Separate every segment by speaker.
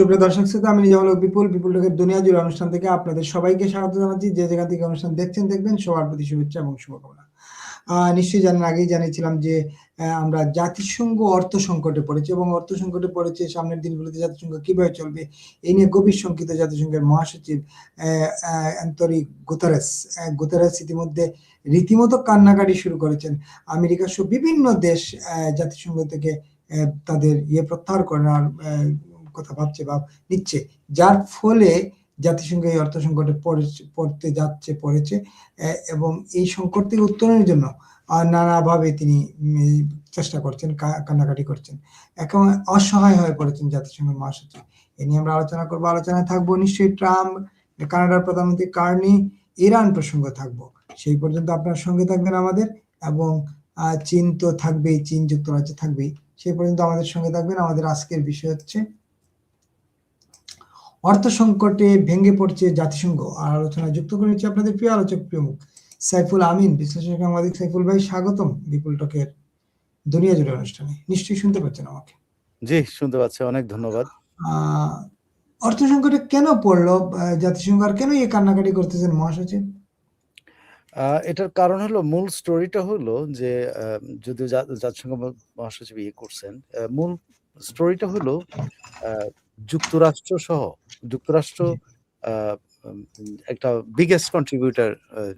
Speaker 1: সুপ্রিয় দর্শক শ্রোতা, আমি নিজে হলো বিপুল বিপুল টকের দুনিয়া জুড়ে অনুষ্ঠান থেকে আপনাদের সবাইকে স্বাগত জানাচ্ছি। যে জায়গা থেকে অনুষ্ঠান দেখছেন, দেখবেন সবার প্রতি শুভেচ্ছা এবং শুভকামনা। নিশ্চয়ই জানেন, আগেই জানিয়েছিলাম যে আমরা জাতিসংঘ অর্থ সংকটে পড়েছে এবং অর্থ সংকটে পড়েছে সামনের দিনগুলোতে জাতিসংঘ কীভাবে চলবে এই নিয়ে গভীর শঙ্কিত জাতিসংঘের মহাসচিব অ্যান্তনি গুতারেস গুতারেস ইতিমধ্যে রীতিমতো কান্নাকাটি শুরু করেছেন। আমেরিকা সহ বিভিন্ন দেশ জাতিসংঘ থেকে তাদের ইয়ে প্রত্যাহার করার কথা ভাবছে বা নিচ্ছে। যার ফলে জাতিসংঘ এই অর্থ সংকটে পড়তে যাচ্ছে, পড়েছে এবং এই সংকট থেকে উত্তরণের জন্য নানাভাবে তিনি চেষ্টা করছেন কান্নাকাটি করছেন। এখন অসহায় হয়ে পড়েছেন জাতিসংঘের মহাসচিব। এ নিয়ে আমরা আলোচনা করব। আলোচনায় থাকব নিশ্চয়ই ট্রাম্প, কানাডার প্রধানমন্ত্রী কার্নি, ইরান প্রসঙ্গ থাকব। সেই পর্যন্ত আপনার সঙ্গে থাকবেন আমাদের, এবং চীন তো থাকবেই, চীন যুক্তরাজ্য থাকবেই। সেই পর্যন্ত আমাদের সঙ্গে থাকবেন। আমাদের আজকের বিষয় হচ্ছে অর্থ সংকটে ভেঙে পড়ছে জাতিসংঘ। আর আলোচনা যুক্ত করেছি আপনাদের প্রিয় আলোচক প্রিয় সাইফুল আমিন। বিশ্লেষক সাংবাদিক সাইফুল ভাই স্বাগতম বিপুল টকের দুনিয়া জুড়ে অনুষ্ঠানে। নিশ্চয়ই শুনতে পাচ্ছেন আমাকে?
Speaker 2: জি শুনতে পাচ্ছি। অনেক ধন্যবাদ।
Speaker 1: অর্থ সংকটে কেন পড়ল? জাতিসংঘ আর কেন এই কান্নাকাটি করতেছেন মহাসচিব?
Speaker 2: এটার কারণ হলো মূল স্টোরিটা হলো যে যদিও জাতিসংঘ মহাসচিব ইয়ে করছেন মূল স্টোরিটা হলো যুক্তরাষ্ট্র সহ যুক্তরাষ্ট্র একটা বিগেস্ট কন্ট্রিবিউটার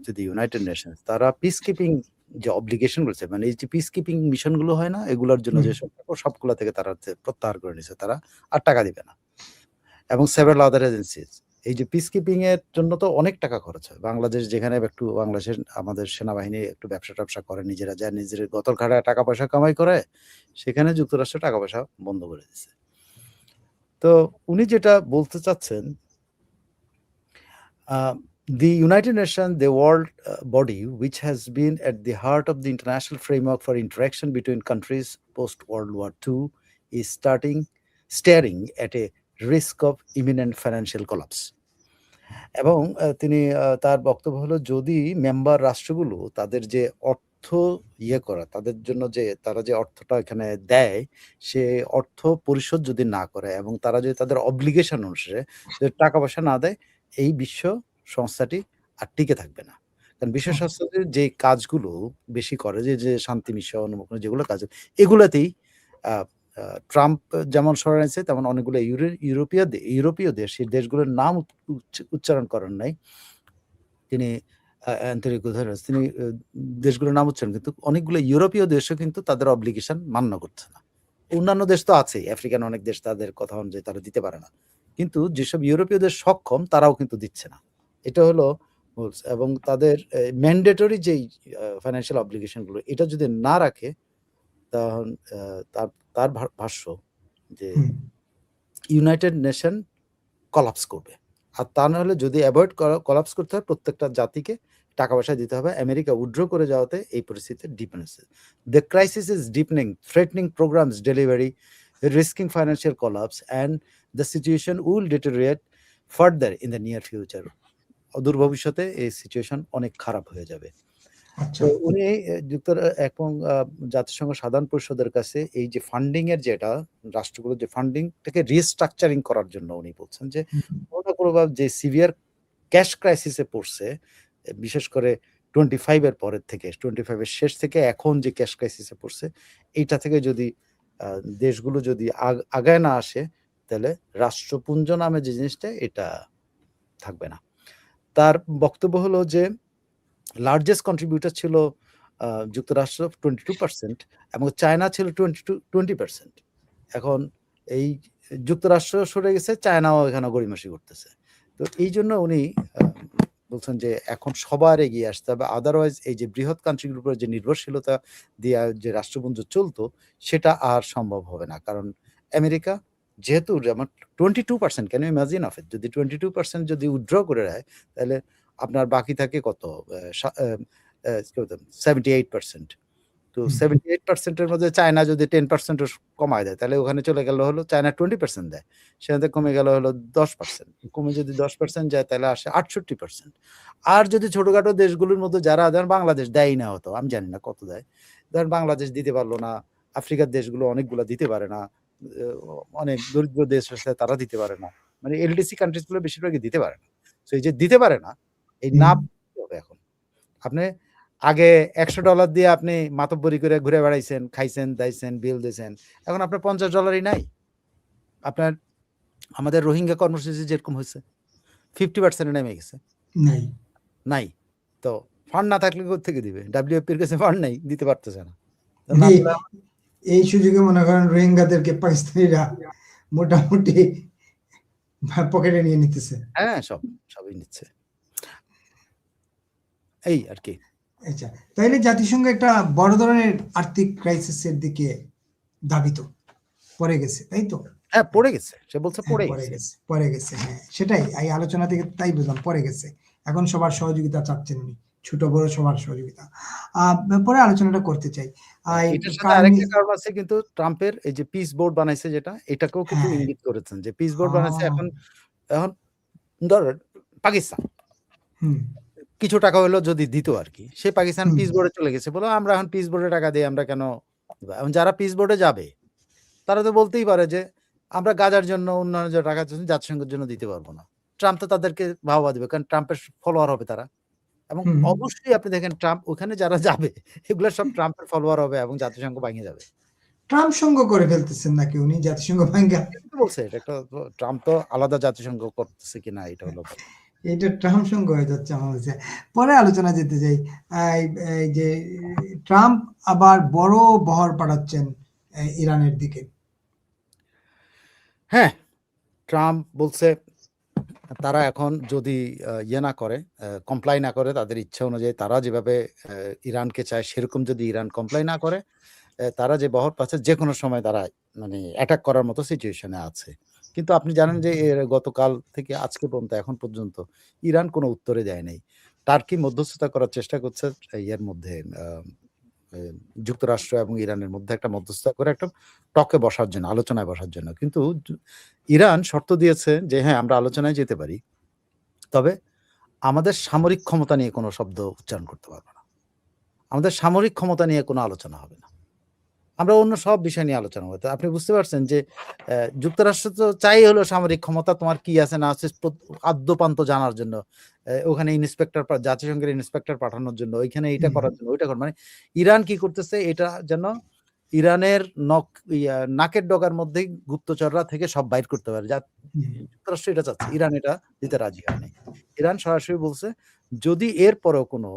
Speaker 2: যদি ইউনাইটেড নেশনস তারা পিস কিপিং যে অব্লিগেশন করেছে মানে এই যে পিস কিপিং মিশনগুলো হয় না এগুলোর জন্য। যে সব সবগুলা থেকে তারা প্রত্যাহার করে নিছে তারা আর টাকা দিবে না। এবং সেভারাল আদার এজেন্সিজ এই যে পিস কিপিং এর জন্য তো অনেক টাকা খরচ হয়। বাংলাদেশ যেখানে একটু বাংলাদেশের আমাদের সেনাবাহিনী একটু ব্যবসা ট্যাবসা করে নিজেরা যায় নিজের গতর খাটায় টাকা পয়সা কামাই করে সেখানে যুক্তরাষ্ট্র টাকা পয়সা বন্ধ করে দিচ্ছে তো উনি যেটা বলতে চাচ্ছেন the United Nation the world body which has been at the heart of the international framework for interaction between countries post world war two is starting steering at a risk of imminent financial collapse এবং তিনি তার বক্তব্য হলো, যদি member রাষ্ট্রগুলো তাদের যে অর্থ ইয়ে করা তাদের জন্য যে তারা যে অর্থটা এখানে দেয় সে অর্থ পরিশোধ যদি না করে এবং তারা যদি তাদের অব্লিগেশন অনুসারে যদি টাকা পয়সা না দেয় এই বিশ্ব সংস্থাটি আর টিকে থাকবে না কারণ বিশ্ব
Speaker 1: আচ্ছা।
Speaker 2: সংস্থাটির যে কাজগুলো বেশি করে যে যে শান্তি মিশন যেগুলো কাজ এগুলোতেই ট্রাম্প যেমন সরে নিয়েছে তেমন অনেকগুলো ইউরোপীয় ইউরোপীয় দেশ সেই দেশগুলোর নাম উচ্চারণ করেন নাই তিনি আহ, অ্যান্টনি তিনি দেশগুলোর নাম উচ্চারণ কিন্তু অনেকগুলো ইউরোপীয় দেশও কিন্তু তাদের অব্লিগেশন মান্য করছে না। অন্যান্য দেশ তো আছেই আফ্রিকান অনেক দেশ তাদের কথা অনুযায়ী তারা দিতে পারে না। কিন্তু যেসব ইউরোপীয় দেশ সক্ষম তারাও কিন্তু দিচ্ছে না। এটা হলো এবং তাদের ম্যান্ডেটরি যেই ফাইন্যান্সিয়াল অব্লিগেশনগুলো এটা যদি না রাখে তার তার ভাষ্য যে ইউনাইটেড নেশন কলাপস করবে। আর তা না হলে যদি অ্যাভয়েড কলাপস করতে হয়, প্রত্যেকটা জাতিকে টাকা পয়সা দিতে হবে। আমেরিকা উইড্র করে যাওয়াতে এই পরিস্থিতি dependence the crisis is deepening threatening programmes delivery risking financial collapse and the situation will deteriorate further in the near future অদূর ভবিষ্যতে এই সিচুয়েশন অনেক খারাপ হয়ে যাবে। তো উনি যুক্তরা এবং জাতিসংঘ সাধারণ পরিষদের কাছে এই যে ফান্ডিং এর যেটা রাষ্ট্রগুলো যে ফান্ডিংটাকে রিস্ট্রাকচারিং করার জন্য উনি বলছেন যে কোনো না কোনোভাবে যে সিভিয়ার ক্যাশ ক্রাইসিসে পড়ছে বিশেষ করে টোয়েন্টি ফাইভ এর পরের থেকে টোয়েন্টি ফাইভ এর শেষ থেকে এখন যে ক্যাশ ক্রাইসিসে পড়ছে এইটা থেকে যদি দেশগুলো যদি আগ- আগায় না আসে তাহলে রাষ্ট্রপুঞ্জ নামে যে জিনিসটা এটা থাকবে না। তার বক্তব্য হলো যে লার্জেস্ট কন্ট্রিবিউটার ছিল যুক্তরাষ্ট্র টোয়েন্টি টু পার্সেন্ট এবং চায়না ছিল টোয়েন্টি টু টোয়েন্টি পার্সেন্ট এখন এই যুক্তরাষ্ট্র সরে গেছে চায়নাও এখানে গড়িমাসি করতেছে। তো এই জন্য উনি বলছেন যে এখন সবার এগিয়ে আসতে হবে। আদারওয়াইজ এই যে বৃহৎ কান্ট্রিগুলোর উপর যে নির্ভরশীলতা দিয়ে যে রাষ্ট্রপুঞ্জ চলতো, সেটা আর সম্ভব হবে না। কারণ আমেরিকা যেহেতু যেমন টোয়েন্টি টু পার্সেন্ট কেন ইমাজিন অফ যদি টোয়েন্টি টু পার্সেন্ট যদি উইথড্র করে দেয়, তাহলে আপনার বাকি থাকে কত? সেভেন্টি এইট পার্সেন্ট তো সেভেন্টি এইট পার্সেন্টের মধ্যে চায়না যদি টেন পার্সেন্ট কমায় দেয় তাহলে ওখানে চলে গেল হলো চায়না টোয়েন্টি পার্সেন্ট দেয়। সেখানে কমে গেল হলো দশ পার্সেন্ট কমে যদি দশ পার্সেন্ট যায় তাহলে আসে আটষট্টি পার্সেন্ট আর যদি ছোটখাটো দেশগুলোর মধ্যে যারা ধরেন বাংলাদেশ দেয় না হতো আমি জানি না কত দেয়। ধরেন বাংলাদেশ দিতে পারল না আফ্রিকার দেশগুলো অনেকগুলো দিতে পারে না অনেক দরিদ্র দেশ আছে তারা দিতে পারে না। মানে এলডিসি কান্ট্রিজগুলো বেশিরভাগই দিতে পারে না। এই যে দিতে পারে না এই না হবে এখন। আপনি আগে একশো ডলার দিয়ে আপনি মাতব্বরি করে ঘুরে বেড়াইছেন খাইছেন দাইছেন বিল দিয়েছেন এখন আপনার পঞ্চাশ ডলারই নাই। আপনার আমাদের রোহিঙ্গা কর্মসূচি যেরকম হয়েছে ফিফটি পার্সেন্টে নেমে গেছে।
Speaker 1: নাই।
Speaker 2: নাই। তো ফান্ড না থাকলে থেকে দিবে? ডাব্লিউএফপির কাছে ফান্ড নাই দিতে পারতেছে না।
Speaker 1: এই- এই সুযোগে মনে করেন রোহিঙ্গাদেরকে পাকিস্তানিরা মোটামুটি পকেটে নিয়ে নিতেছে।
Speaker 2: হ্যাঁ সব সবই নিচ্ছে। এই আর কি।
Speaker 1: আচ্ছা তাইলে জাতিসংঘ একটা বড় ধরনের আর্থিক ক্রাইসিসের দিকে দাবিত পড়ে গেছে তাই তো?
Speaker 2: হ্যাঁ পড়ে গেছে সে বলছে
Speaker 1: হ্যাঁ,
Speaker 2: পড়ে গেছে।
Speaker 1: পড়ে গেছে হ্যাঁ সেটাই এই আলোচনা থেকে তাই বুঝলাম পড়ে গেছে। এখন সবার সহযোগিতা চাচ্ছেন উনি ছোট বড় সবার সহযোগিতা। পরে আলোচনাটা করতে চাই। আর
Speaker 2: এটার সাথে আরেকটা কারণ আছে কিন্তু ট্রাম্পের এই যে পিস বোর্ড বানাইছে যেটা এটাকেও কিন্তু
Speaker 1: হ্যাঁ।
Speaker 2: ইঙ্গিত করেছেন যে পিস বোর্ড বানাইছে এখন এখন ধর পাকিস্তান।
Speaker 1: হুম।
Speaker 2: কিছু টাকা হলো যদি দিত আর কি। সে পাকিস্তান পিস বোর্ডে চলে গেছে। বলো আমরা এখন পিস বোর্ডে টাকা দিই আমরা কেন যারা পিস বোর্ডে যাবে তারা তো বলতেই পারে যে আমরা গাজার জন্য উন্নয়নের জন্য টাকা জাতিসংঘের জন্য দিতে পারব না। ট্রাম্প তো তাদেরকে ভাবা দিবে কারণ ট্রাম্পের ফলোয়ার হবে তারা। এবং অবশ্যই আপনি দেখেন ট্রাম্প ওখানে যারা যাবে এগুলো সব ট্রাম্পের ফলোয়ার হবে এবং জাতিসংঘ ভাঙে যাবে।
Speaker 1: ট্রাম্প সঙ্গ করে ফেলতেছেন নাকি উনি? জাতিসংঘ ভাঙ্গা
Speaker 2: বলছে? এটা একটা ট্রাম্প তো আলাদা জাতিসংঘ করতেছে কিনা এটা হলো।
Speaker 1: এটা ট্রাম্প সঙ্গ হয়ে যাচ্ছে আমার কাছে। পরে আলোচনা যেতে চাই যে, ট্রাম্প আবার বড় বহর পাঠাচ্ছেন ইরানের দিকে।
Speaker 2: হ্যাঁ ট্রাম্প বলছে তারা এখন যদি ইয়ে না করে কমপ্লাই না করে, তাদের ইচ্ছা অনুযায়ী তারা যেভাবে ইরানকে চায়, সেরকম যদি ইরান কমপ্লাই না করে তারা যে বহর পাচ্ছে যে কোনো সময় তারা মানে অ্যাটাক করার মতো সিচুয়েশনে আছে। কিন্তু আপনি জানেন যে গতকাল থেকে আজকে পর্যন্ত এখন পর্যন্ত ইরান কোনো উত্তরে দেয় নাই। টার্কি মধ্যস্থতা করার চেষ্টা করছে ইয়ের মধ্যে যুক্তরাষ্ট্র এবং ইরানের মধ্যে একটা মধ্যস্থতা করে একটা টকে বসার জন্য আলোচনায় বসার জন্য। কিন্তু ইরান শর্ত দিয়েছে যে হ্যাঁ আমরা আলোচনায় যেতে পারি। তবে আমাদের সামরিক ক্ষমতা নিয়ে কোনো শব্দ উচ্চারণ করতে পারব না। আমাদের সামরিক ক্ষমতা নিয়ে কোনো আলোচনা হবে না। আমরা অন্য সব বিষয় নিয়ে আলোচনা করতে আপনি বুঝতে পারছেন যে যুক্তরাষ্ট্র তো চাই হলো সামরিক ক্ষমতা তোমার কি আছে না আছে আদ্যপান্ত জানার জন্য ওখানে ইন্সপেক্টর জাতিসংঘের ইন্সপেক্টর পাঠানোর জন্য ওইখানে এটা করার জন্য ওইটা মানে ইরান কি করতেছে এটা যেন ইরানের নক নাকের ডগার মধ্যেই গুপ্তচররা থেকে সব বাইর করতে পারে যা যুক্তরাষ্ট্র এটা চাচ্ছে ইরান এটা দিতে রাজি হয়নি ইরান সরাসরি বলছে যদি এর পরেও কোনো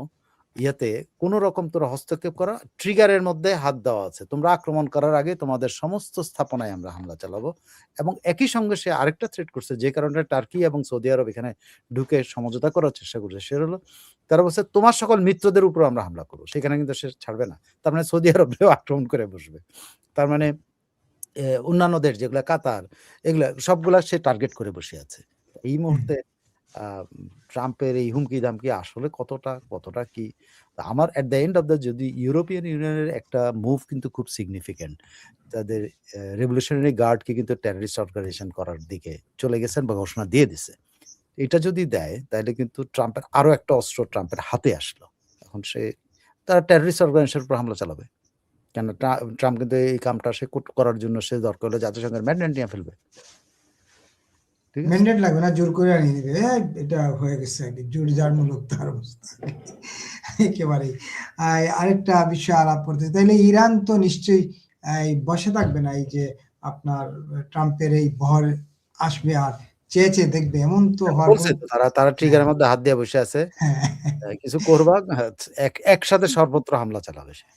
Speaker 2: ইয়েতে কোনো রকম তোরা হস্তক্ষেপ করা, ট্রিগারের মধ্যে হাত দেওয়া আছে। তোমরা আক্রমণ করার আগে তোমাদের সমস্ত স্থাপনায় আমরা হামলা চালাবো এবং একই সঙ্গে সে আরেকটা থ্রেট করছে, যে কারণে টার্কি এবং সৌদি আরব এখানে ঢুকে সমঝোতা করার চেষ্টা করছে। সে হলো, তারা বলছে, তোমার সকল মিত্রদের উপর আমরা হামলা করব। সেখানে কিন্তু সে ছাড়বে না। তার মানে সৌদি আরবেও আক্রমণ করে বসবে। তার মানে অন্যান্য দেশ যেগুলা কাতার, এগুলা সবগুলা সে টার্গেট করে বসে আছে। এই মুহূর্তে ট্রাম্পের এই হুমকি দামকি আসলে কতটা কতটা কি? আমার at the end of the যদি ইউরোপিয়ান ইউনিয়নের একটা মুভ কিন্তু খুব সিগনিফিকেন্ট তাদের রেভলিউশনারি গার্ডকে কিন্তু টেররিস্ট অর্গানাইজেশন করার দিকে চলে গেছেন বা ঘোষণা দিয়ে দিছে। এটা যদি দেয়, তাহলে কিন্তু ট্রাম্পের আরও একটা অস্ত্র ট্রাম্পের হাতে আসলো। এখন সে, তারা টেররিস্ট অর্গানাইজেশনের উপর হামলা চালাবে। কেন ট্রাম্প কিন্তু এই কামটা সে কর- করার জন্য সে দরকার হলে জাতিসংঘের ম্যান্ডেট নিয়ে ফেলবে। ঠিক আছে?
Speaker 1: ম্যান্ডেট লাগবে না জোর করে আনিয়ে এই, এটা হয়ে গেছে জোর যার মূলক তার অবস্থা একেবারেই। আরেকটা বিষয় আলাপ করতে তাইলে ইরান তো নিশ্চয়ই এই, বসে থাকবে না এই যে আপনার ট্রাম্পের এই বহর আসবে আর চেয়ে চেয়ে দেখবে এমন তো
Speaker 2: বলছে তারা তারা ট্রিগারের মধ্যে হাত দিয়ে বসে আছে।
Speaker 1: হ্যাঁ,
Speaker 2: কিছু করবা হ্যাঁ, এক- একসাথে সর্বত্র হামলা চালাবে সে।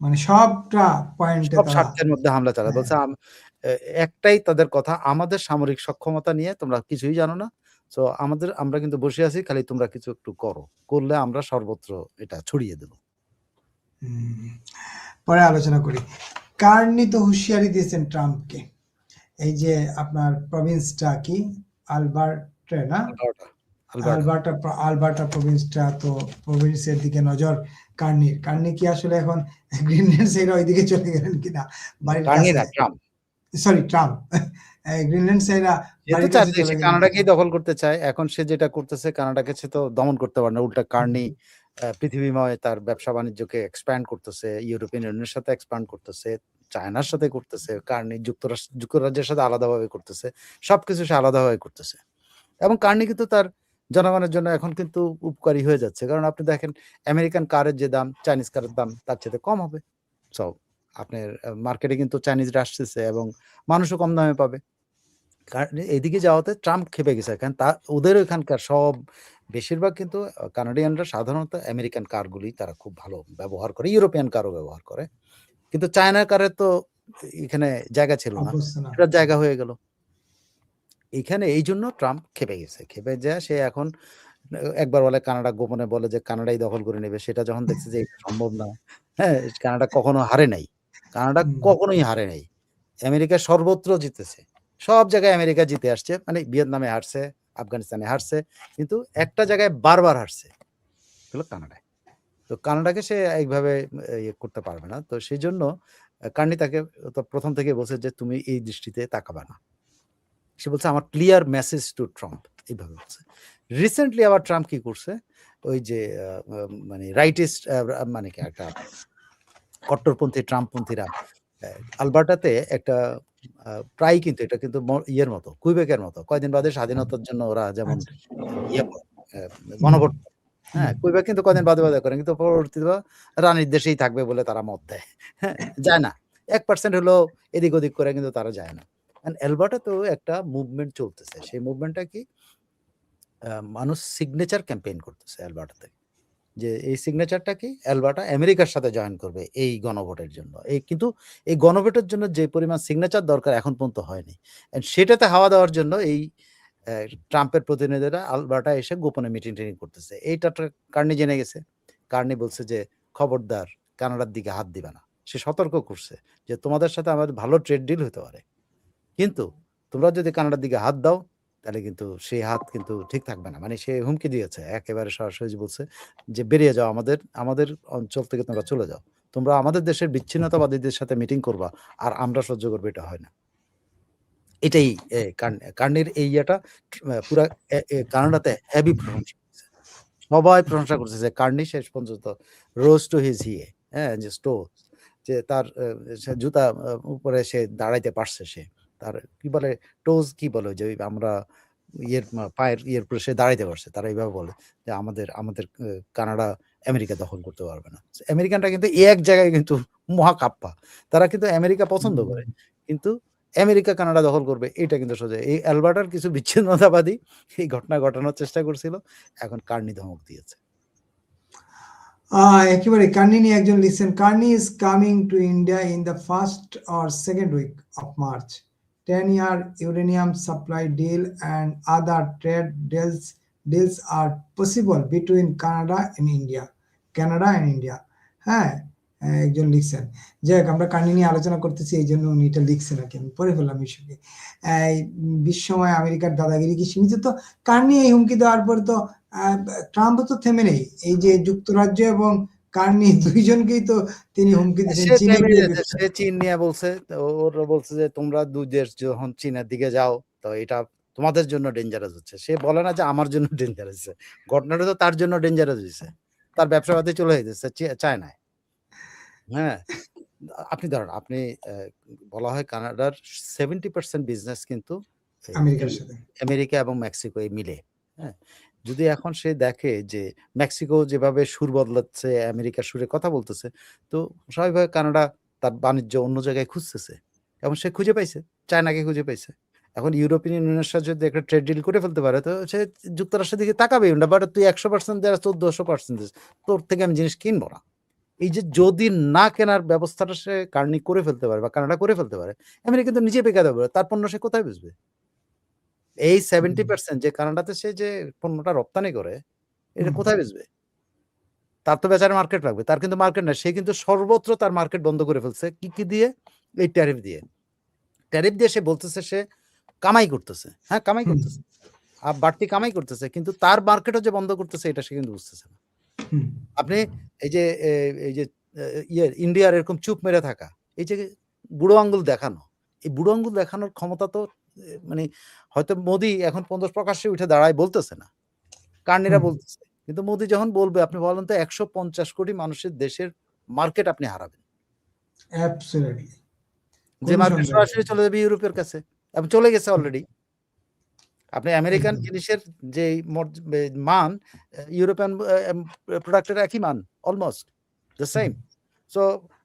Speaker 1: মানে সবটা পয়েন্টে
Speaker 2: সব স্বার্থের মধ্যে হামলা চালাবে। বলছে একটাই তাদের কথা আমাদের সামরিক সক্ষমতা নিয়ে তোমরা কিছুই জানো না। তো আমাদের আমরা কিন্তু বসে আছি খালি তোমরা কিছু একটু করো। করলে আমরা সর্বত্র এটা ছড়িয়ে দেবো।
Speaker 1: পরে আলোচনা করি। কার্নি তো হুঁশিয়ারি দিয়েছেন ট্রাম্পকে? এই যে আপনার প্রভিন্সটা কি? আলবার্টে না?
Speaker 2: Alberta Alberta.
Speaker 1: আলবার্টা প্র- আলবার্টা প্রভিন্সটা তো প্রভিন্সের দিকে নজর কার্নির। কার্নি কি আসলে এখন গ্রিনল্যান্ড সাইডে ওইদিকে চলে গেলেন কিনা? বাড়ির কাছে
Speaker 2: ট্রাম্প।
Speaker 1: সরি ট্রাম্প গ্রিনল্যান্ড সাইডা
Speaker 2: সে তো
Speaker 1: বাড়ির কাছে
Speaker 2: চাচ্ছে
Speaker 1: চলে
Speaker 2: সে
Speaker 1: গেলেন
Speaker 2: কানাডাকেই দখল করতে চায় এখন সে যেটা করতেছে কানাডাকে সে তো দমন করতে পারে না উল্টা কার্নি পৃথিবীময় তার ব্যবসা বাণিজ্যকে এক্সপ্যান্ড করতেছে ইউরোপিয়ান ইউনিয়নের সাথে এক্সপ্যান্ড করতেছে চায়নার সাথে করতেছে, কার্নি যুক্তরাষ্ট্র যুক্তরাজ্যের সাথে আলাদাভাবে করতেছে। সবকিছু সে আলাদাভাবে করতেছে। এবং কার্নি কিন্তু তার জনগণের জন্য এখন কিন্তু উপকারী হয়ে যাচ্ছে। কারণ আপনি দেখেন আমেরিকান কারের যে দাম, চাইনিজ কারের দাম তার চাইতে কম হবে। সো আপনার মার্কেটে কিন্তু চাইনিজরা আসতেছে এবং মানুষও কম দামে পাবে। এদিকে যাওয়াতে ট্রাম্প ক্ষেপে গেছে। কারণ তা ওদের ওখানকার সব বেশিরভাগ কিন্তু কানাডিয়ানরা সাধারণত আমেরিকান কারগুলি তারা খুব ভালো ব্যবহার করে। ইউরোপিয়ান কারও ব্যবহার করে। কিন্তু চায়নার কারের তো এখানে জায়গা ছিল না। এটার জায়গা হয়ে গেল। এখানে এই জন্য ট্রাম্প ক্ষেপে গেছে। ক্ষেপে যেয়ে সে এখন একবার বলে কানাডা গোপনে বলে যে কানাডাই দখল করে নেবে। সেটা যখন দেখছে যে সম্ভব না, হ্যাঁ? কানাডা কখনো হারে নাই। কানাডা কখনোই হারে নাই। আমেরিকা সর্বত্র জিতেছে। সব জায়গায় আমেরিকা জিতে আসছে। মানে ভিয়েতনামে হারছে, আফগানিস্তানে হারছে। কিন্তু একটা জায়গায় বারবার হারছে। হলো কানাডায়। তো কানাডাকে সে এইভাবে ইয়ে করতে পারবে না। তো সেই জন্য কার্নি তাকে তো ১ম থেকেই বলছে যে, "তুমি এই দৃষ্টিতে তাকাবা না।" সে বলছে, "আমার ক্লিয়ার মেসেজ টু ট্রাম্প" এইভাবে বলছে। রিসেন্টলি আবার ট্রাম্প কি করছে? ওই যে মানে রাইটিস্ট মানে কি একটা কট্টরপন্থী ট্রাম্পপন্থীরা আলবার্টাতে একটা প্রায় কিন্তু এটা কিন্তু ইয়ের মতো, কুইবেকের মতো। কয়দিন বাদে স্বাধীনতার জন্য ওরা যেমন
Speaker 1: আচ্ছা।
Speaker 2: ইয়ে অ্যা
Speaker 1: হুম।
Speaker 2: গণভোট হ্যাঁ? কুইবেক কিন্তু কয়দিন বাদে, বাদে করে। কিন্তু পরবর্তীতে রানীর দেশেই থাকবে বলে তারা মত দেয়। হ্যাঁ? যায় না। ১% হলেও এদিক ওদিক করে কিন্তু তারা যায় না। অ্যান্ড অ্যালবার্টাতেও একটা মুভমেন্ট চলতেছে। সেই মুভমেন্টটা কি? মানুষ সিগনেচার ক্যাম্পেইন করতেছে অ্যালবার্টাতে। যে এই সিগনেচারটা কি? অ্যালবার্টা আমেরিকার সাথে জয়েন করবে এই গণভোটের জন্য। এই কিন্তু এই গণভোটের জন্য যে পরিমাণ সিগনেচার দরকার এখন পর্যন্ত হয়নি। সেটাতে হাওয়া দেওয়ার জন্য এই ট্রাম্পের প্রতিনিধিরা আলবার্টায় এসে গোপনে মিটিং-টিটিং করতেছে। এইটা কার্নি জেনে গেছে। কার্নি বলছে যে, "খবরদার কানাডার দিকে হাত দিবে না।" সে সতর্ক করছে যে, "তোমাদের সাথে আমাদের ভালো ট্রেড ডিল হতে পারে। কিন্তু তোমরা যদি কানাডার দিকে হাত দাও তাহলে কিন্তু সেই হাত কিন্তু ঠিক থাকবে না।" মানে সে হুমকি দিয়েছে। একেবারে সরাসরি বলছে যে, "বেরিয়ে যাও আমাদের আমাদের অঞ্চল থেকে তোমরা চলে যাও। তোমরা আমাদের দেশের বিচ্ছিন্নতাবাদীদের সাথে মিটিং করবা আর আমরা সহ্য করব এটা হয় না।" এটাই কার্নির এই ইয়েটা পুরা কানাডাতে হেভি প্রশংসা। সবাই প্রশংসা করছে যে কার্নি শেষ পর্যন্ত রোজ টু হিজ heel হ্যাঁ? যে স্টোভ যে তার জুতা উপরে সে দাঁড়াইতে পারছে সে। তার কি বলে টোজ কি বলে? যে আমরা ইয়ের পায়ের ইয়ের উপরে সে দাঁড়াইতে পারছে। তারা এইভাবে বলে যে আমাদের আমাদের কানাডা আমেরিকা দখল করতে পারবে না। আমেরিকানরা কিন্তু এক জায়গায় কিন্তু মহাকাপ্পা। তারা কিন্তু আমেরিকা পছন্দ করে। কিন্তু আমেরিকা কানাডা দখল করবে এটা কিন্তু সোজা। এই অ্যালবার্টার কিছু বিচ্ছিন্নতাবাদী এই ঘটনা ঘটানোর চেষ্টা করছিল। এখন কার্নি ধমক দিয়েছে।
Speaker 1: একেবারে কার্নি নিয়ে একজন লিখছেন, "Carney is coming to India in the first or second week of March. 10-year uranium supply deal and other trade deals deals are possible between Canada and India." Canada and India হ্যাঁ? অ্যা একজন লিখছেন। যাই হোক, আমরা Carney নিয়ে আলোচনা করতেছি এইজন্য উনি এটা লিখছেন আরকি। আমি পড়ে ফেললাম বিষয়টি। এই বিশ্বময় আমেরিকার দাদাগিরি কি সীমিত? তো কার্নি এই হুমকি দেওয়ার পর তো আ ট্রাম্পও তো থেমে নেই। এই যে যুক্তরাজ্য এবং কার্নি ২ জনকেই তো তিনি হুমকি
Speaker 2: সে
Speaker 1: চীনে
Speaker 2: নিয়ে বলছে। ওরা বলছে যে, "তোমরা ২ দেশ যখন চীনের দিকে যাও তো এটা তোমাদের জন্য ডেঞ্জারাস হচ্ছে।" সে বলে না যে আমার জন্য ডেঞ্জারাস হইছে। ঘটনাটা তো তার জন্য ডেঞ্জারাস হইছে। তার ব্যবসা-পাতি চলে চে চায়নায়। হ্যাঁ? আপনি দাঁড়ান, আপনি বলা হয় কানাডার 70% বিজনেস কিন্তু। আমেরিকা এবং মেক্সিকো মিলে। হ্যাঁ? যদি এখন সে দেখে যে মেক্সিকো যেভাবে সুর বদলাচ্ছে, আমেরিকার সুরে কথা বলতেছে, তো স্বাভাবিকভাবে কানাডা তার বাণিজ্য অন্য জায়গায় খুঁজতেছে। এবং সে খুঁজে পাইছে। চায়নাকে খুঁজে পাইছে। এখন ইউরোপিয়ান ইউনিয়নের সাথে যদি একটা ট্রেড ডিল করে ফেলতে পারে তো সে যুক্তরাষ্ট্রের দিকে তাকাবেই না। বাট তুই ১০০% দেয়া ১৪০০% দিস। তোর থেকে আমি জিনিস কিনবো না। এই যে যদি না কেনার ব্যবস্থাটা সে কার্নি করে ফেলতে পারে বা কানাডা করে ফেলতে পারে, আমেরিকা কিন্তু নিজে বেকার হবে। তার পণ্য সে কোথায় বেচবে? এই
Speaker 1: সেভেন্টি
Speaker 2: পার্সেন্ট যে কানাডাতে সে যে পণ্যটা রপ্তানি করে, এটা কোথায় বেচবে? তার তো বেচার মার্কেট লাগবে। তার কিন্তু মার্কেট নাই। সে কিন্তু সর্বত্র তার মার্কেট বন্ধ করে ফেলছে। কি, কি দিয়ে? এই ট্যারিফ দিয়ে। ট্যারিফ দিয়ে সে বলতেছে সে কামাই করতেছে। হ্যাঁ, কামাই করতেছে। আর বাড়তি কামাই করতেছে। কিন্তু তার মার্কেটও যে বন্ধ করতেছে এটা সে কিন্তু বুঝতেছে না। আপনি এই যে এই যে ইয়ে ইন্ডিয়ার এরকম চুপ মেরে থাকা, এই যে বুড়ো আঙ্গুল দেখানো, এই বুড়ো আঙ্গুল দেখানোর ক্ষমতা তো মানে হয়তো মোদি এখন পর্যন্ত প্রকাশ্যে উঠে দাঁড়ায় বলতেছে না। কার্নিরা বলতেছে। কিন্তু মোদি যখন বলবে আপনি বলেন তো ১৫০ কোটি মানুষের দেশের মার্কেট আপনি হারাবেন। যে মার্কেট সরাসরি চলে যাবে ইউরোপের কাছে। এবং চলে গেছে অলরেডি আপনি আমেরিকান জিনিসের যে মান ইউরোপিয়ান প্রোডাক্টের একই মান almost the same so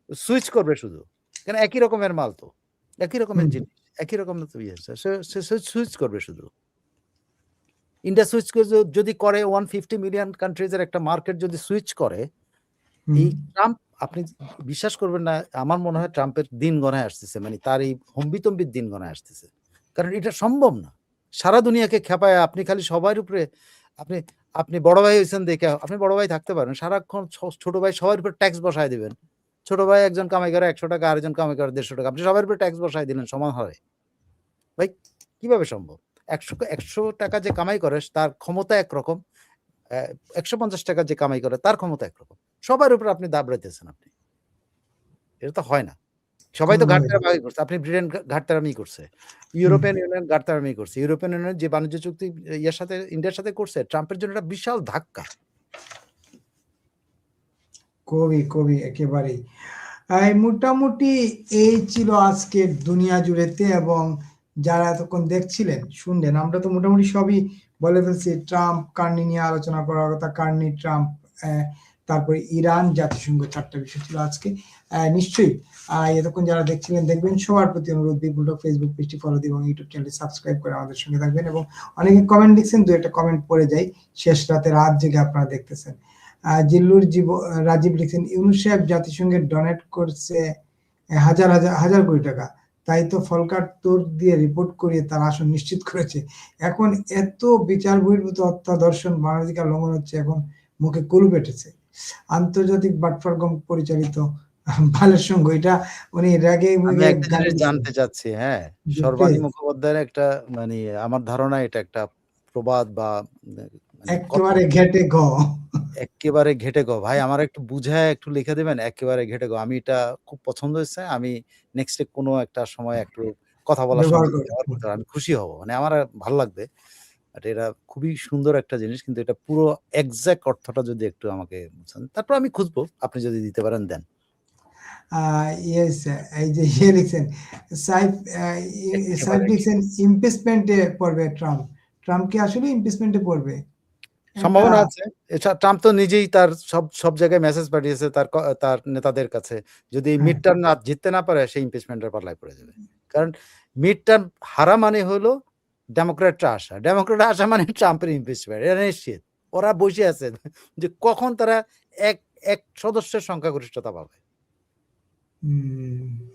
Speaker 2: switch করবে শুধু। কেন একই রকমের মাল তো। একই রকমের জিনিস। একই রকমের তো ইয়ে সে সুইচ করবে শুধু। ইন্ডিয়া সুইচ করে যদি করে ওয়ান ফিফটি মিলিয়ন কান্ট্রিজের একটা মার্কেট যদি সুইচ করে এই ট্রাম্প আপনি বিশ্বাস করবেন না আমার মনে হয় ট্রাম্পের দিন গণায় আসতেছে মানে তার এই হম্বিতম্বির দিন গণায় আসতেছে। কারণ এটা সম্ভব না। সারা দুনিয়াকে খেপায় আপনি খালি সবার উপরে আপনি আপনি বড় ভাই হয়েছেন দেখে আপনি বড় ভাই থাকতে পারেন সারাক্ষণ ছোট ভাই সবার উপরে ট্যাক্স বসায় দিবেন। ছোট ভাই একজন কামাই করে একশো টাকা আরেকজন কামাই করে দেড়শো টাকা। আপনি সবার উপরে ট্যাক্স বসায় দিলেন সমান হারে ভাই কীভাবে সম্ভব? একশো একশো টাকা যে কামাই করে তার ক্ষমতা একরকম। একশো পঞ্চাশ টাকা যে কামাই করে তার ক্ষমতা একরকম। সবার উপরে আপনি দাবড়াইতেছেন আপনি। এটা তো হয় না। সবাই তো। ঘাটতারামি করছে। আপনি ব্রিটেন ঘাটতারামি করছে। ইউরোপিয়ান ইউনিয়ন ঘাটতারামি করছে। ইউরোপিয়ান ইউনিয়ন যে বাণিজ্য চুক্তি ইয়ার সাথে ইন্ডিয়ার সাথে করছে ট্রাম্পের জন্য একটা বিশাল ধাক্কা।
Speaker 1: কবি কবি একেবারেই। মোটামুটি এই ছিল আজকের দুনিয়া জুড়েতে এবং যারা এতক্ষণ দেখছিলেন, শুনলেন। আমরা তো মোটামুটি সবই বলে ফেলছি, ট্রাম্প, কার্নি নিয়ে আলোচনা করার কথা, কার্নি, ট্রাম্প তারপরে ইরান জাতিসংঘ চারটা বিষয় ছিল আজকে। নিশ্চয়ই এতক্ষণ যারা দেখছিলেন দেখবেন, সবার প্রতি অনুরোধ, বিপুল ফেসবুক পেজটি ফলো দিন এবং ইউটিউব চ্যানেলটি সাবস্ক্রাইব করে আমাদের সঙ্গে থাকবেন এবং অনেকে কমেন্ট লিখছেন, দু একটা কমেন্ট পড়ে যাই শেষ রাতে রাত জেগে আপনারা দেখতেছেন। জিল্লুর জীব রাজীব লিখছেন ইউনুস সাহেব জাতিসংঘে ডোনেট করছে হাজার হাজার হাজার কোটি টাকা। তাই তো ফলকার তোর দিয়ে রিপোর্ট করিয়ে তার আসন নিশ্চিত করেছে। এখন এত বিচার বহির্ভূত হত্যা দর্শন মানবাধিকার লঙ্ঘন হচ্ছে এখন মুখে কুলু পেটেছে আন্তর্জাতিক প্ল্যাটফর্ম পরিচালিত বালের সঙ্গ। এটা উনি
Speaker 2: আমি জানতে চাচ্ছি হ্যাঁ? সর্বাণী মুখোপাধ্যায়ের একটা মানে আমার ধারণা এটা একটা প্রবাদ বা
Speaker 1: একেবারে ঘেটে গ।
Speaker 2: একেবারে ঘেটে গো। ভাই আমার একটু বুঝায় একটু লিখে দেবেন? একেবারে ঘেটে গো। আমি এটা খুব পছন্দ হয়েছে। আমি নেক্সট কোনো একটা সময় একটু কথা বলার সময়। আমি খুশি হব। মানে আমার ভালো লাগবে। বাট এটা খুবই সুন্দর একটা জিনিস। কিন্তু এটা পুরো এক্সাক্ট অর্থটা যদি একটু আমাকে বুঝান। তারপর আমি খুঁজবো। আপনি যদি দিতে পারেন দেন।
Speaker 1: ইয়েস এই যে ইয়ে লিখছেন সাইফ সাইফ লিখছেন ইমপিচমেন্টে পড়বে ট্রাম্প। ট্রাম্প কি আসলে ইমপিচমেন্টে পড়বে?
Speaker 2: সম্ভাবনা আছে। এছাড়া ট্রাম্প তো নিজেই তার সব সব জায়গায় মেসেজ পাঠিয়েছে তার তার নেতাদের কাছে। যদি
Speaker 1: হ্যাঁ।
Speaker 2: মিড টার্ম না জিততে না পারে সেই ইমপিচমেন্টের পাল্লায় পড়ে যাবে। কারণ মিড টার্ম হারা মানে হলো ডেমোক্রেটরা আসা। ডেমোক্রেট আসা মানে ট্রাম্পের ইমপিচমেন্ট এটা নিশ্চিত। ওরা বসে আছে যে কখন তারা এক এক সদস্যের সংখ্যাগরিষ্ঠতা পাবে।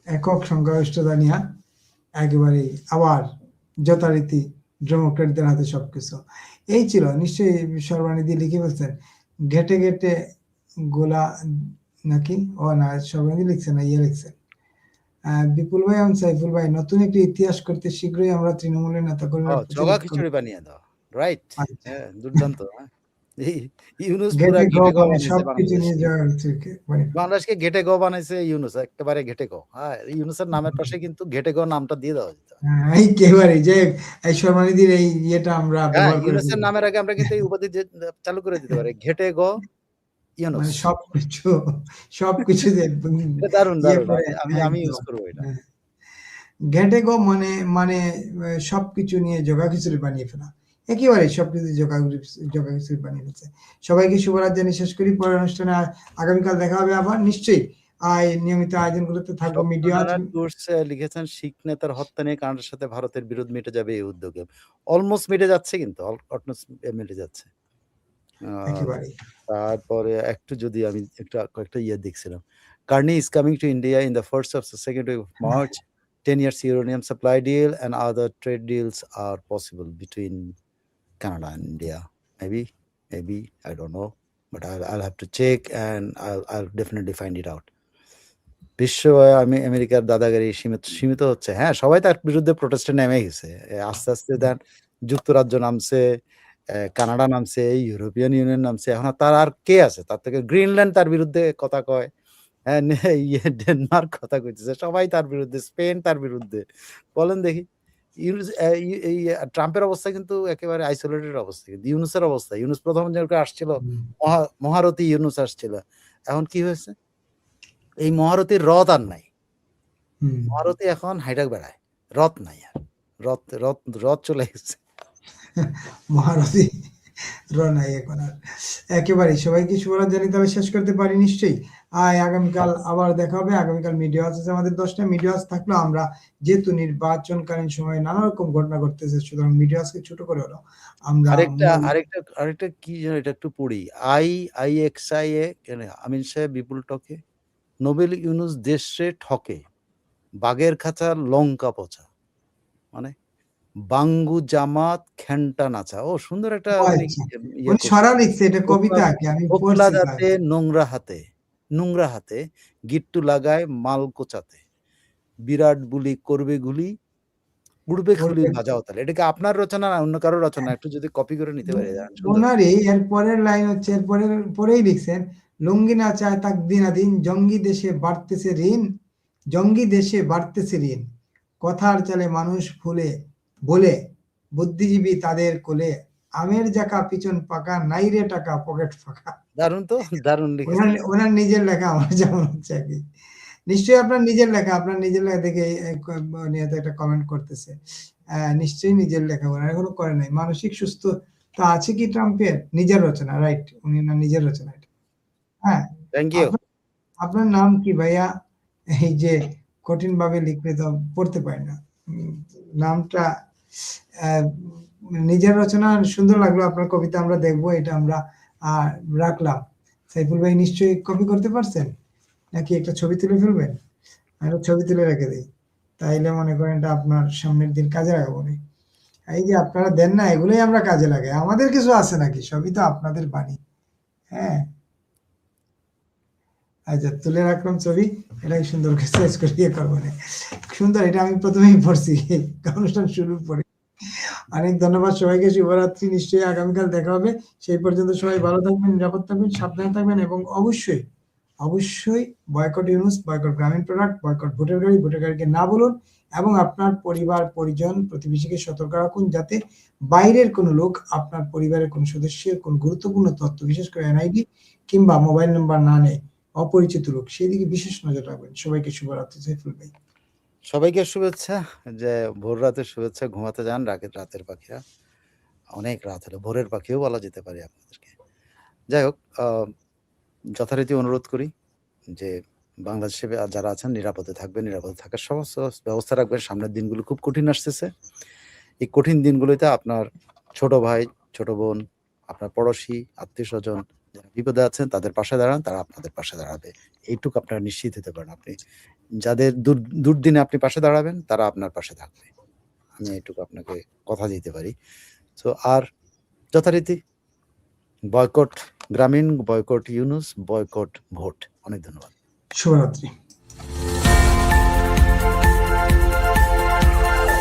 Speaker 1: একক সংখ্যাগরিষ্ঠতা নিয়ে একেবারেই আবার যথারীতি ডেমোক্রেটদের হাতে সবকিছু। এই ছিল নিশ্চয়ই সর্বানিধি লিখে বলছেন ঘেটে ঘেটে গোলা নাকি? ও না সর্বানিধি লিখছে না ইয়ে লিখছেন। বিপুল ভাই এবং সাইফুল ভাই নতুন একটি ইতিহাস করতে শীঘ্রই আমরা তৃণমূলের নেতা
Speaker 2: রাইট
Speaker 1: আচ্ছা।
Speaker 2: হ্যাঁ দুর্দান্ত হ্যাঁ। ইউনুস
Speaker 1: মানে
Speaker 2: বাংলাদেশকে।
Speaker 1: মানে
Speaker 2: ঘেটে গ বানাইছে ইউনুস একেবারে ঘেটে গ। হ্যাঁ ইউনুসের নামের পাশে কিন্তু ঘেটে গ নামটা দিয়ে দেওয়া যেত
Speaker 1: হ্যাঁ, একেবারে যে এই সর্বানিধির এই ইয়েটা আমরা
Speaker 2: হ্যাঁ ইউনুসের নামের আগে আমরা কিন্তু এই উপাধি চালু করে দিতে পারি। ঘেটে গ ইউনুস।
Speaker 1: মানে সবকিছু সবকিছু করে
Speaker 2: আমি আমি ইউজ করব এটা।
Speaker 1: হ্যাঁ। ঘেটে গো মানে মানে সবকিছু নিয়ে জগা খিচুড়ি বানিয়ে ফেলা। একেবারে সবকিছু খিচুড়ি বানিয়ে ফেলছে সবাইকে শুভরাত জানিয়ে শেষ করি। পরের অনুষ্ঠানে আগামীকাল দেখা হবে আবার। নিশ্চয়ই নিয়মিত আয়োজনগুলোতে থাকব মিডিয়া
Speaker 2: লিখেছেন শিখ নেতার হত্যা নিয়ে কানাডার সাথে ভারতের বিরোধ মিটে যাবে এই উদ্যোগে। অলমোস্ট মিটে যাচ্ছে কিন্তু অলমোস্ট মিটে যাচ্ছে। তারপরে একটু যদি আমি একটা কয়েকটা ইয়ে দেখছিলাম। Carney is coming to India in the first of second week of March ten years uranium supply deal and other trade deals are possible between Canada and India. Maybe, maybe I don't know, but I'll, I'll have to check and I'll, I'll definitely find it out. বিশ্ব আমি আমেরিকার দাদাগিরি সীমিত সীমিত হচ্ছে। হ্যাঁ সবাই তার বিরুদ্ধে প্রোটেস্টে নেমে গেছে। আস্তে আস্তে দেন যুক্তরাজ্য নামছে কানাডা নামছে ইউরোপিয়ান ইউনিয়ন নামছে। এখন তার আর কে আছে? তার থেকে গ্রিনল্যান্ড তার বিরুদ্ধে কথা কয়। হ্যাঁ নে- ইয়ে ডেনমার্ক কথা কইতেছে। সবাই তার বিরুদ্ধে স্পেন তার বিরুদ্ধে। বলেন দেখি। ট্রাম্পের অবস্থা কিন্তু একেবারে আইসোলেটেড অবস্থা। কিন্তু ইউনুসের অবস্থা ইউনুস প্রথম যেরকম আসছিল মহা মহারথী ইউনুস আসছিল। এখন কি হয়েছে? এই মহারথীর রথ আর নাই। মহারথী এখন হাইটাক বেড়ায়। রথ নাই আর। রথ রথ রথ চলে গেছে।
Speaker 1: মহারথী এখন আর। একেবারেই সবাইকে শুভরাত জানি তবে শেষ করতে পারি নিশ্চয়ই। আয় আগামীকাল আবার দেখা হবে। আগামীকাল মিডিয়া আছে আমাদের দশটা মিডিয়া থাকল আমরা যেহেতু নির্বাচনকালীন সময়ে নানা রকম ঘটনা ঘটতেছে সুতরাং মিডিয়া আজকে ছোট করে হলো। আমরা
Speaker 2: আরেকটা আরেকটা আরেকটা কি যেন এটা একটু পড়ি। I I x I A Amin সাহেব বিপুল টকে নোবেল ইউনুস দেশে ঠকে বাগের খাঁচা লঙ্কা পচা। মানে বাঙ্গু জামাত খেন্টা নাচা। ও সুন্দর একটা উনি
Speaker 1: আচ্ছা।
Speaker 2: ইয়ে।
Speaker 1: ছড়া লিখছে এটা কবিতা কি? আমি
Speaker 2: নোংরা হাতে নোংরা হাতে গিট্টু লাগায় মাল কোচাতে। বিরাট বুলি করবে গুলি উড়বে খুলি ভাজাও তাহলে এটা কি আপনার রচনা না অন্য কারও রচনা? একটু যদি কপি করে নিতে পারি।
Speaker 1: ওনারই এর পরের লাইন হচ্ছে এর পরের পরেই লিখছেন লুঙ্গি না চায় তাক দিনাদিন জঙ্গি দেশে বাড়তেছে ঋণ জঙ্গি দেশে বাড়তেছে ঋণ। কথার চলে মানুষ ভুলে বলে বুদ্ধিজীবী তাদের কোলে আমের জাকা পিছন পাকা নাই রে টাকা পকেট ফাঁকা।
Speaker 2: দারুণ তো দারুণ
Speaker 1: ওনার নিজের লেখা আমার যেমন হচ্ছে আর কি। নিশ্চয়ই আপনার নিজের লেখা আপনার নিজের লেখা দেখে হয়তো একটা কমেন্ট করতেছে। নিশ্চয়ই নিজের লেখা ওনার এখনও করে নাই। মানসিক সুস্থতা আছে কি ট্রাম্পের? নিজের রচনা রাইট উনি না নিজের রচনা এটা। হ্যাঁ
Speaker 2: থ্যাংক ইউ
Speaker 1: আপনার- নাম কি ভাইয়া? এই যে কঠিন ভাবে লিখলে তো পড়তে পারি না। নামটা নিজের রচনা সুন্দর লাগল, আপনার কবিতা আমরা দেখব, এটা আমরা রাখলাম। সাইফুল ভাই নিশ্চয়ই কপি করতে পারছেন? নাকি একটা ছবি তুলে ফেলবেন? ছবি তুলে রেখে দিই। তাইলে মনে করেন এটা আপনার সামনের দিন কাজে লাগাবো নি। এই যে আপনারা দেন না, এগুলোই আমরা কাজে লাগাই। আমাদের কিছু আছে নাকি? সবই তো আপনাদের বাণী। হ্যাঁ? আচ্ছা তুলে রাখলাম ছবি, এটাকে সুন্দর করে সাইজ ইয়ে করব সুন্দর, এটা আমি প্রথমেই পড়ছি, অনুষ্ঠান শুরুর পরে। অনেক ধন্যবাদ সবাইকে, শুভরাত্রি, নিশ্চয়ই আগামীকাল দেখা হবে। সেই পর্যন্ত সবাই ভালো থাকবেন, নিরাপদ থাকবেন, সাবধানে থাকবেন এবং অবশ্যই অবশ্যই boycott Yunus, boycott Grameen product boycott ভোটের গাড়ি, ভোটের গাড়িকে না বলুন এবং আপনার পরিবার, পরিজন, প্রতিবেশীকে সতর্ক রাখুন যাতে বাইরের কোনো লোক, আপনার পরিবারের কোনো সদস্যের কোনো গুরুত্বপূর্ণ তথ্য, বিশেষ করে এনআইডি কিংবা মোবাইল নাম্বার না নেয়। অপরিচিত লোক, সেদিকে বিশেষ নজর রাখবেন। সবাইকে শুভরাত্রি, সাইফুল ভাই।
Speaker 2: সবাইকে শুভেচ্ছা, যে ভোর রাতের শুভেচ্ছা, ঘুমাতে যান রাতের রাতের পাখিরা। অনেক রাত হলো, ভোরের পাখিও বলা যেতে পারে আপনাদেরকে। যাই হোক যথারীতি অনুরোধ করি যে বাংলাদেশে যারা আছেন, নিরাপদে থাকবেন, নিরাপদে থাকার সমস্ত ব্যবস্থা রাখবেন। সামনের দিনগুলো খুব কঠিন আসতেছে। এই কঠিন দিনগুলোতে আপনার ছোট ভাই, ছোট বোন, আপনার পড়োশি আত্মীয় স্বজন যারা বিপদে আছেন, তাদের পাশে দাঁড়ান, তারা আপনাদের পাশে দাঁড়াবে। এইটুকু আপনারা নিশ্চিত হতে পারেন আপনি। যাদের দুর- দুর্দিনে আপনি পাশে দাঁড়াবেন, তারা আপনার পাশে থাকবে। আমি এইটুকু আপনাকে কথা দিতে পারি। তো আর যথারীতি বয়কট গ্রামীণ, বয়কট ইউনুস, বয়কট ভোট। অনেক ধন্যবাদ।
Speaker 1: শুভরাত্রি।